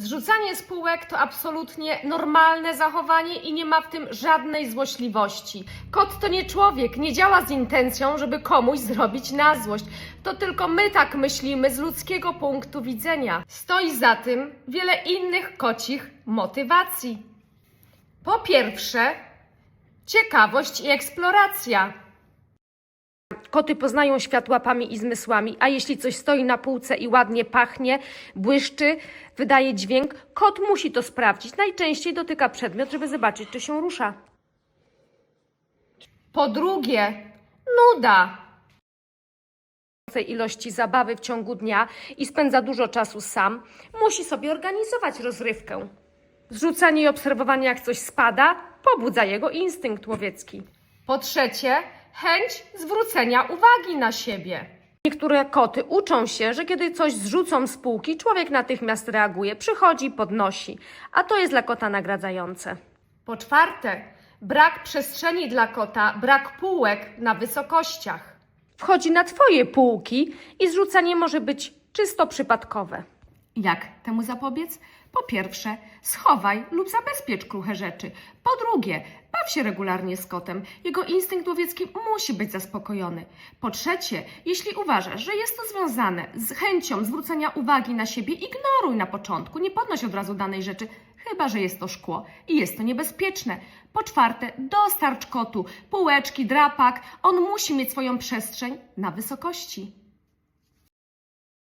Zrzucanie spółek to absolutnie normalne zachowanie i nie ma w tym żadnej złośliwości. Kot to nie człowiek, nie działa z intencją, żeby komuś zrobić na złość. To tylko my tak myślimy z ludzkiego punktu widzenia. Stoi za tym wiele innych kocich motywacji. Po pierwsze, ciekawość i eksploracja. Koty poznają świat łapami i zmysłami, a jeśli coś stoi na półce i ładnie pachnie, błyszczy, wydaje dźwięk, kot musi to sprawdzić. Najczęściej dotyka przedmiot, żeby zobaczyć, czy się rusza. Po drugie, nuda. ilości zabawy w ciągu dnia i spędza dużo czasu sam, musi sobie organizować rozrywkę. Zrzucanie i obserwowanie, jak coś spada, pobudza jego instynkt łowiecki. Po trzecie, chęć zwrócenia uwagi na siebie. Niektóre koty uczą się, że kiedy coś zrzucą z półki, człowiek natychmiast reaguje, przychodzi, podnosi, a to jest dla kota nagradzające. Po czwarte, brak przestrzeni dla kota, brak półek na wysokościach. Wchodzi na Twoje półki i zrzucanie może być czysto przypadkowe. Jak temu zapobiec? Po pierwsze, schowaj lub zabezpiecz kruche rzeczy. Po drugie, baw się regularnie z kotem. Jego instynkt łowiecki musi być zaspokojony. Po trzecie, jeśli uważasz, że jest to związane z chęcią zwrócenia uwagi na siebie, ignoruj na początku, nie podnoś od razu danej rzeczy, chyba że jest to szkło i jest to niebezpieczne. Po czwarte, dostarcz kotu półeczki, drapak. On musi mieć swoją przestrzeń na wysokości.